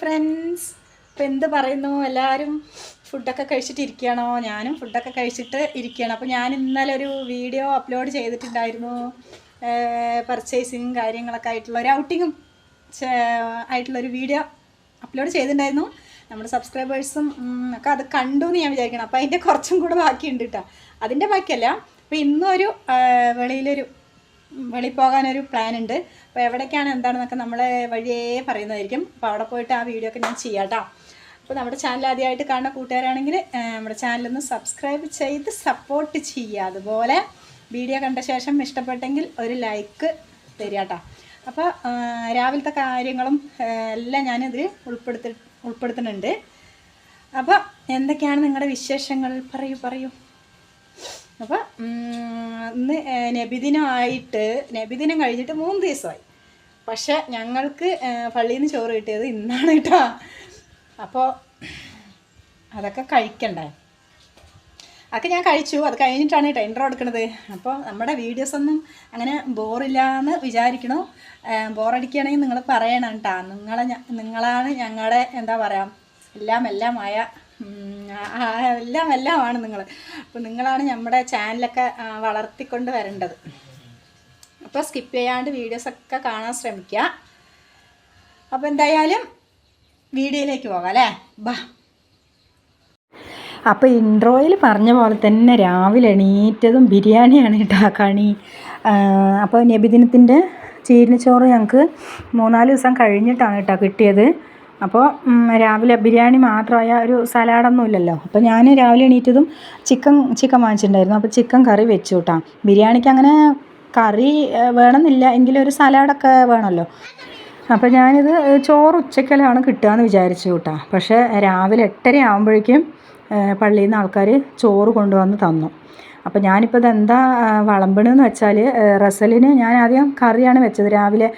Friends ഇപ്പം എന്ത് പറയുന്നു? എല്ലാവരും ഫുഡൊക്കെ കഴിച്ചിട്ട് ഇരിക്കുകയാണോ ഞാനും ഫുഡൊക്കെ കഴിച്ചിട്ട് ഇരിക്കുകയാണ് അപ്പോൾ ഞാൻ ഇന്നലെ ഒരു വീഡിയോ അപ്ലോഡ് ചെയ്തിട്ടുണ്ടായിരുന്നു. പർച്ചേസിങ് കാര്യങ്ങളൊക്കെ ആയിട്ടുള്ള ഒരു ഔട്ടിങ്ങും ആയിട്ടുള്ളൊരു വീഡിയോ അപ്ലോഡ് ചെയ്തിട്ടുണ്ടായിരുന്നു. നമ്മുടെ സബ്സ്ക്രൈബേഴ്സും ഒക്കെ അത് കണ്ടു എന്ന് ഞാൻ വിചാരിക്കണം. അപ്പോൾ അതിന്റെ കുറച്ചും കൂടെ ബാക്കിയുണ്ട് കേട്ടോ അതിന്റെ ബാക്കിയല്ല അപ്പോൾ ഇന്നൊരു വെളിയിലൊരു വെളിയിൽ പോകാനൊരു പ്ലാൻ ഉണ്ട് അപ്പോൾ എവിടേക്കാണ് എന്താണെന്നൊക്കെ നമ്മളെ വഴിയേ പറയുന്നതായിരിക്കും. അപ്പോൾ അവിടെ പോയിട്ട് ആ വീഡിയോ ഒക്കെ ഞാൻ ചെയ്യാം കേട്ടോ അപ്പോൾ നമ്മുടെ ചാനൽ ആദ്യമായിട്ട് കാണുന്ന കൂട്ടുകാരാണെങ്കിൽ നമ്മുടെ ചാനലൊന്ന് സബ്സ്ക്രൈബ് ചെയ്ത് സപ്പോർട്ട് ചെയ്യുക. അതുപോലെ വീഡിയോ കണ്ട ശേഷം ഇഷ്ടപ്പെട്ടെങ്കിൽ ഒരു ലൈക്ക് തരിക കേട്ടോ അപ്പോൾ രാവിലത്തെ കാര്യങ്ങളും എല്ലാം ഞാനിതിൽ ഉൾപ്പെടുത്തി ഉൾപ്പെടുത്തുന്നുണ്ട്. അപ്പോൾ എന്തൊക്കെയാണ് നിങ്ങളുടെ വിശേഷങ്ങൾ? പറയൂ പറയൂ. അപ്പോൾ ഇന്ന് നബിദിനമായിട്ട് നബിദിനം കഴിഞ്ഞിട്ട് മൂന്ന് ദിവസമായി. പക്ഷെ ഞങ്ങൾക്ക് പള്ളിയിൽ നിന്ന് ചോറ് കിട്ടിയത് ഇന്നാണ് കേട്ടോ. അപ്പോൾ അതൊക്കെ കഴിക്കണ്ടേ? അതൊക്കെ ഞാൻ കഴിച്ചു. അത് കഴിഞ്ഞിട്ടാണ് കേട്ടോ ഇൻട്രോ എടുക്കുന്നത് അപ്പോൾ നമ്മുടെ വീഡിയോസൊന്നും അങ്ങനെ ബോറില്ല എന്ന് വിചാരിക്കണോ. ബോറടിക്കുകയാണെങ്കിൽ നിങ്ങൾ പറയണം കേട്ടോ. നിങ്ങളെ നിങ്ങളാണ് ഞങ്ങളുടെ എന്താ പറയുക എല്ലാം എല്ലാമായ എല്ലാം എല്ലാമാണ് നിങ്ങൾ അപ്പോൾ നിങ്ങളാണ് നമ്മുടെ ചാനലൊക്കെ വളർത്തിക്കൊണ്ട് വരേണ്ടത്. അപ്പോൾ സ്കിപ്പ് ചെയ്യാണ്ട് വീഡിയോസൊക്കെ കാണാൻ ശ്രമിക്കുക അപ്പോൾ എന്തായാലും വീഡിയോയിലേക്ക് പോകാം അല്ലേ? ബാ. അപ്പോൾ ഇൻട്രോയിൽ പറഞ്ഞ പോലെ തന്നെ രാവിലെ എണീറ്റതും ബിരിയാണിയാണ് കേട്ടോ കണി. അപ്പോൾ നബിദിനത്തിന്റെ ചീരിനച്ചോറ് ഞങ്ങൾക്ക് മൂന്നാൽ ദിവസം കഴിഞ്ഞിട്ടാണ് കേട്ടോ കിട്ടിയത്. അപ്പോൾ രാവിലെ ബിരിയാണി മാത്രമായ ഒരു സലാഡൊന്നും ഇല്ലല്ലോ. അപ്പോൾ ഞാൻ രാവിലെ എണീറ്റതും ചിക്കൻ ചിക്കൻ വാങ്ങിച്ചിട്ടുണ്ടായിരുന്നു. അപ്പോൾ ചിക്കൻ കറി വെച്ചു കേട്ടോ ബിരിയാണിക്ക് അങ്ങനെ കറി വേണമെന്നില്ല. എങ്കിലും ഒരു സലാഡൊക്കെ വേണമല്ലോ. അപ്പോൾ ഞാനിത് ചോറ് ഉച്ചക്കലാണ് കിട്ടുക എന്ന് വിചാരിച്ചു കേട്ടോ പക്ഷേ രാവിലെ എട്ടര ആകുമ്പോഴേക്കും പള്ളിയിൽ നിന്ന് ആൾക്കാർ ചോറ് കൊണ്ടുവന്ന് തന്നു. അപ്പോൾ ഞാനിപ്പോൾ ഇതെന്താ വിളമ്പണമെന്ന് വെച്ചാൽ റസലിന് ഞാൻ ആദ്യം കറിയാണ് വെച്ചത്. രാവിലെ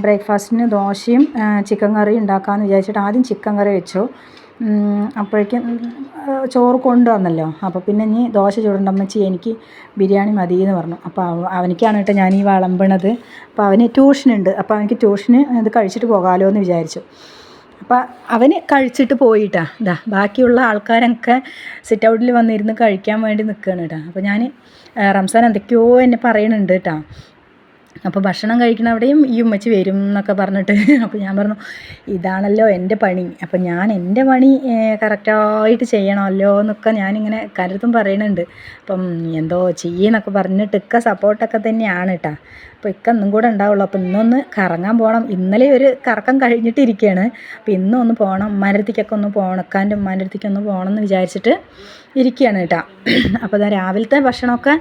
ബ്രേക്ക്ഫാസ്റ്റിന് ദോശയും ചിക്കൻ കറിയും ഉണ്ടാക്കാമെന്ന് വിചാരിച്ചിട്ട് ആദ്യം ചിക്കൻ കറി വെച്ചു. അപ്പോഴേക്കും ചോറ് കൊണ്ടുവന്നല്ലോ. അപ്പോൾ പിന്നെ ഇനി ദോശ ചൂടുണ്ടമ്മച്ചി എനിക്ക് ബിരിയാണി മതി എന്ന് പറഞ്ഞു. അപ്പോൾ അവ- അവനിക്കാണ് കേട്ടോ ഞാൻ ഈ വിളമ്പണത്. അപ്പോൾ അവന് ട്യൂഷനുണ്ട്. അപ്പോൾ അവനിക്ക് ട്യൂഷന് ഇത് കഴിച്ചിട്ട് പോകാമല്ലോ എന്ന് വിചാരിച്ചു. അപ്പോൾ അവന് കഴിച്ചിട്ട് പോയിട്ടാ. ഇതാ ബാക്കിയുള്ള ആൾക്കാരൊക്കെ സിറ്റ് ഔട്ടിൽ വന്നിരുന്ന് കഴിക്കാൻ വേണ്ടി നിൽക്കുകയാണ് കേട്ടോ അപ്പോൾ ഞാൻ റംസാൻ എന്തൊക്കെയോ എന്നെ പറയുന്നുണ്ട് കേട്ടോ അപ്പോൾ ഭക്ഷണം കഴിക്കണ അവിടെയും ഈ ഉമ്മച്ചി വരും എന്നൊക്കെ പറഞ്ഞിട്ട് അപ്പോൾ ഞാൻ പറഞ്ഞു ഇതാണല്ലോ എന്റെ പണി. അപ്പോൾ ഞാൻ എന്റെ പണി കറക്റ്റായിട്ട് ചെയ്യണമല്ലോ എന്നൊക്കെ ഞാനിങ്ങനെ കരുതും പറയുന്നുണ്ട് അപ്പം എന്തോ ചെയ്യുന്നൊക്കെ പറഞ്ഞിട്ട് ഇക്ക സപ്പോർട്ടൊക്കെ തന്നെയാണ് കേട്ടോ അപ്പോൾ ഇക്ക ഇന്നും കൂടെ ഉണ്ടാവുള്ളൂ. അപ്പോൾ ഇന്നൊന്ന് കറങ്ങാൻ പോകണം ഇന്നലെ ഒരു കറക്കം കഴിഞ്ഞിട്ടിരിക്കുകയാണ് അപ്പോൾ ഇന്നൊന്ന് ഒന്ന് പോകണം മരത്തിക്കൊക്കെ ഒന്ന് പോകണം ഇക്കാന്റെ ഉമ്മാനടുത്തേക്ക് പോകണം എന്ന് വിചാരിച്ചിട്ട് ഇരിക്കുകയാണ് കേട്ടോ. അപ്പോൾ ഇതാ രാവിലത്തെ ഭക്ഷണമൊക്കെ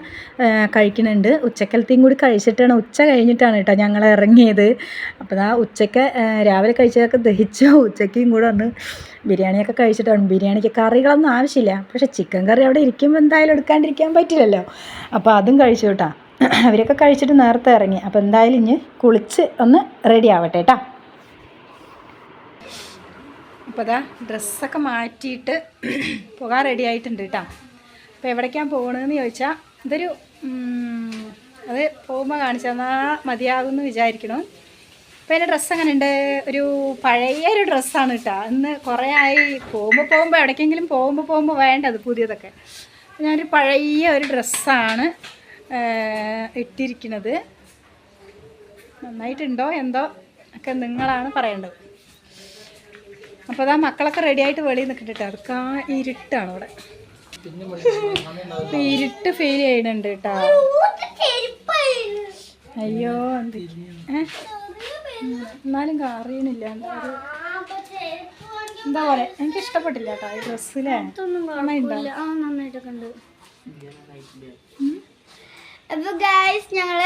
കഴിക്കുന്നുണ്ട്. ഉച്ചക്കലത്തെയും കൂടി കഴിച്ചിട്ടാണ് ഉച്ച കഴിഞ്ഞിട്ടാണ് കേട്ടോ ഞങ്ങൾ ഇറങ്ങിയത്. അപ്പോൾ ഇതാ ഉച്ചയ്ക്ക് രാവിലെ കഴിച്ചതൊക്കെ ദഹിച്ചു. ഉച്ചയ്ക്കും കൂടെ ഒന്ന് ബിരിയാണിയൊക്കെ കഴിച്ചിട്ടാണ് ബിരിയാണിക്ക് കറികളൊന്നും ആവശ്യമില്ല. പക്ഷേ ചിക്കൻ കറി അവിടെ ഇരിക്കുമ്പോൾ എന്തായാലും എടുക്കാണ്ടിരിക്കാൻ പറ്റില്ലല്ലോ. അപ്പോൾ അതും കഴിച്ചു കേട്ടോ. അവരൊക്കെ കഴിച്ചിട്ട് നേരത്തെ ഇറങ്ങി. അപ്പോൾ എന്തായാലും ഇനി കുളിച്ച് ഒന്ന് റെഡി ആവട്ടെ കേട്ടോ. അപ്പോൾ അതാ ഡ്രസ്സൊക്കെ മാറ്റിയിട്ട് പോകാൻ റെഡി ആയിട്ടുണ്ട് കേട്ടോ. അപ്പോൾ എവിടേക്കാണ് പോകണമെന്ന് ചോദിച്ചാൽ ഇതൊരു അത് പോകുമ്പോൾ കാണിച്ചു തന്നാൽ മതിയാകുമെന്ന് വിചാരിക്കണം. അപ്പോൾ എന്റെ ഡ്രസ്സ് അങ്ങനെ ഉണ്ട് ഒരു പഴയ ഒരു ഡ്രസ്സാണ് കേട്ടോ. ഇന്ന് കുറേ ആയി. പോകുമ്പോൾ പോകുമ്പോൾ എവിടേക്കെങ്കിലും പോകുമ്പോൾ പോകുമ്പോൾ വേണ്ടത് പുതിയതൊക്കെ. ഞാനൊരു പഴയ ഒരു ഡ്രസ്സാണ് ഇട്ടിരിക്കുന്നത് നന്നായിട്ടുണ്ടോ? എന്തോ? ഒക്കെ നിങ്ങളാണ് പറയേണ്ടത്. അപ്പോൾ അതാ മക്കളൊക്കെ റെഡി ആയിട്ട് വെളിയിൽ നിൽക്കിട്ട് അതൊക്കെ ആ ഇരുട്ടാണ് ഇവിടെ ഇരുട്ട് ഫീൽ ചെയ്യണുണ്ട് കേട്ടോ. അയ്യോ എന്ത്? എന്നാലും കറിയണില്ല. എന്താ പോലെ എനിക്ക് ഇഷ്ടപ്പെട്ടില്ല കേട്ടോ ഈ ഡ്രസ്സിലെ അപ്പൊ ഗായ്സ് ഞങ്ങൾ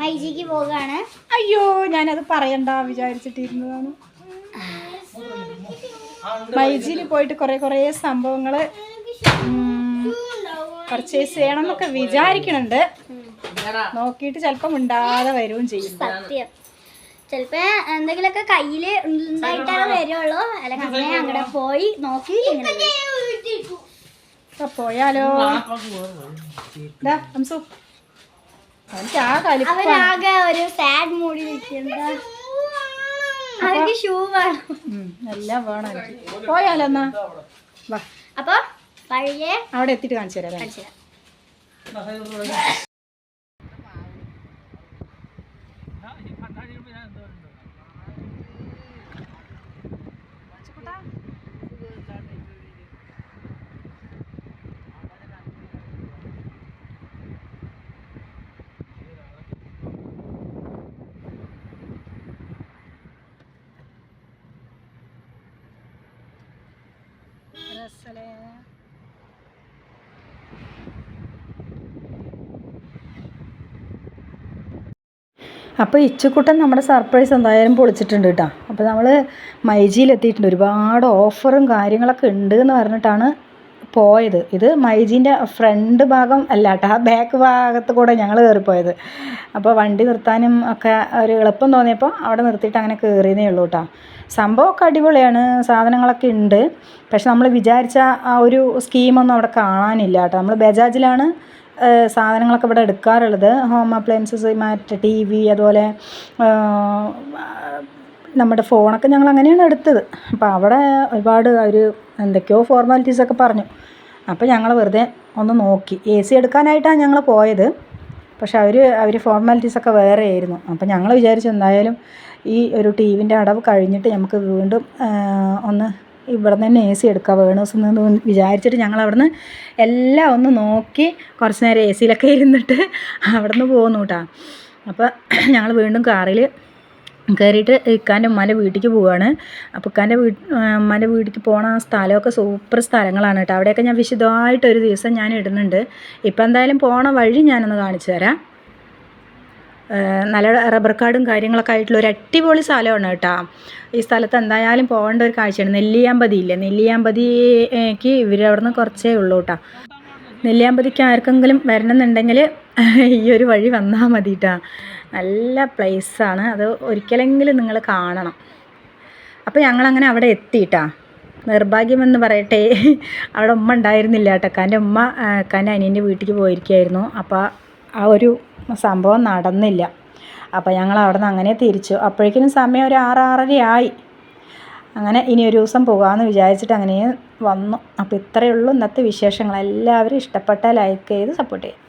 മൈജിക്ക് പോകാണ്. അയ്യോ ഞാനത് പറയണ്ട വിചാരിച്ചിട്ടിരുന്നതാണ്. മൈജിയിൽ പോയിട്ട് കുറേ കുറേ സംഭവങ്ങൾ പർച്ചേസ് ചെയ്യണം എന്നൊക്കെ വിചാരിക്കണുണ്ട്. നോക്കിയിട്ട് ചിലപ്പം ഉണ്ടാതെ വരികയും ചെയ്യും. സത്യം. ചിലപ്പോ എന്തെങ്കിലുമൊക്കെ കയ്യിൽ ഉണ്ടായിട്ടാണ് വരുള്ളൂ. അല്ലെങ്കിൽ അങ്ങനെ അങ്ങോട്ട് പോയി നോക്കി പോയാലോ. അവരാകെ ഒരു സാഡ് മൂഡിൽ ഇരിക്കുന്നത് എല്ലാം വേണം പോയാലോ എന്നാ? വാ. അപ്പൊ അവിടെ എത്തിയിട്ട് കാണിച്ചു തരാം കാണിച്ചു തരാം. അപ്പോൾ ഇച്ചുക്കുട്ടൻ നമ്മുടെ സർപ്രൈസ് എന്തായാലും പൊളിച്ചിട്ടുണ്ട് കേട്ടോ അപ്പോൾ നമ്മൾ മൈജിയിലെത്തിയിട്ടുണ്ട് ഒരുപാട് ഓഫറും കാര്യങ്ങളൊക്കെ ഉണ്ട് എന്ന് പറഞ്ഞിട്ടാണ് പോയത്. ഇത് മൈജീന്റെ ഫ്രണ്ട് ഭാഗം അല്ല കേട്ടോ ആ ബാക്ക് ഭാഗത്ത് കൂടെ ഞങ്ങൾ കയറിപ്പോയത്. അപ്പോൾ വണ്ടി നിർത്താനും ഒക്കെ ഒരു എളുപ്പം തോന്നിയപ്പോൾ അവിടെ നിർത്തിയിട്ട് അങ്ങനെ കയറിയതേ ഉള്ളൂ കേട്ടോ സംഭവമൊക്കെ അടിപൊളിയാണ്. സാധനങ്ങളൊക്കെ ഉണ്ട്. പക്ഷെ നമ്മൾ വിചാരിച്ച ആ ഒരു സ്കീമൊന്നും അവിടെ കാണാനില്ല കേട്ടോ നമ്മൾ ബജാജിലാണ് സാധനങ്ങളൊക്കെ ഇവിടെ എടുക്കാറുള്ളത്. ഹോം അപ്ലയൻസസ് മറ്റേ ടി വി അതുപോലെ നമ്മുടെ ഫോണൊക്കെ ഞങ്ങൾ അങ്ങനെയാണ് എടുത്തത്. അപ്പോൾ അവിടെ ഒരുപാട് അവർ എന്തൊക്കെയോ ഫോർമാലിറ്റീസൊക്കെ പറഞ്ഞു. അപ്പോൾ ഞങ്ങൾ വെറുതെ ഒന്ന് നോക്കി. എ സി എടുക്കാനായിട്ടാണ് ഞങ്ങൾ പോയത്. പക്ഷെ അവർ അവർ ഫോർമാലിറ്റീസൊക്കെ വേറെ ആയിരുന്നു. അപ്പോൾ ഞങ്ങൾ വിചാരിച്ചു എന്തായാലും ഈ ഒരു ടി വിന്റെ അടവ് കഴിഞ്ഞിട്ട് നമുക്ക് വീണ്ടും ഒന്ന് ഇവിടെ തന്നെ എ സി എടുക്കുക വേണൂസ് എന്ന് വിചാരിച്ചിട്ട് ഞങ്ങൾ അവിടുന്ന് എല്ലാം ഒന്ന് നോക്കി കുറച്ച് നേരം എ സിയിലൊക്കെ ഇരുന്നിട്ട് അവിടെ നിന്ന് പോന്നു കേട്ടോ അപ്പോൾ ഞങ്ങൾ വീണ്ടും കാറിൽ കയറിയിട്ട് ഇക്കാന്റെ ഉമ്മാന്റെ വീട്ടിലേക്ക് പോവുകയാണ് അപ്പോൾ ഇക്കാന്റെ വീട്ട് ഉമ്മാന്റെ വീട്ടിലേക്ക് പോണ ആ സ്ഥലമൊക്കെ സൂപ്പർ സ്ഥലങ്ങളാണ് കേട്ടോ. അവിടെയൊക്കെ ഞാൻ വിശദമായിട്ട് ഒരു ദിവസം ഞാൻ ഇടുന്നുണ്ട്. ഇപ്പം എന്തായാലും പോണ വഴി ഞാനൊന്ന് കാണിച്ചു തരാം. നല്ല റബ്ബർ കാർഡും കാര്യങ്ങളൊക്കെ ആയിട്ടുള്ള ഒരു അടിപൊളി സ്ഥലമാണ് കേട്ടോ. ഈ സ്ഥലത്ത് എന്തായാലും പോകേണ്ട ഒരു കാഴ്ചയാണ്. നെല്ലിയാമ്പതി ഇല്ലേ? നെല്ലിയാമ്പതിക്ക് ഇവരവിടുന്ന് കുറച്ചേ ഉള്ളൂ കേട്ടോ. നെല്ലിയാമ്പതിക്ക് ആർക്കെങ്കിലും വരണമെന്നുണ്ടെങ്കിൽ ഈ ഒരു വഴി വന്നാൽ മതി കേട്ടോ നല്ല പ്ലേസാണ് അത് ഒരിക്കലെങ്കിലും നിങ്ങൾ കാണണം. അപ്പോൾ ഞങ്ങളങ്ങനെ അവിടെ എത്തിയിട്ടാ. നിർഭാഗ്യമെന്ന് പറയട്ടെ. അവിടെ ഉമ്മ ഉണ്ടായിരുന്നില്ല കേട്ടോ കാന്റെ ഉമ്മ കാന്റെ അനിയന്റെ വീട്ടിലേക്ക് പോയിരിക്കുകയായിരുന്നു അപ്പോൾ ആ ഒരു സംഭവം നടന്നില്ല. അപ്പോൾ ഞങ്ങൾ അവിടെ നിന്ന് അങ്ങനെ തിരിച്ചു. അപ്പോഴേക്കിനും സമയം ഒരു ആറ് ആയി അങ്ങനെ ഇനി ഒരു ദിവസം പോകാമെന്ന് വിചാരിച്ചിട്ട് അങ്ങനെ വന്നു. അപ്പോൾ ഇത്രയേ ഉള്ളൂ ഇന്നത്തെ വിശേഷങ്ങൾ. എല്ലാവരും ഇഷ്ടപ്പെട്ടാൽ ലൈക്ക് ചെയ്ത് സപ്പോർട്ട് ചെയ്യും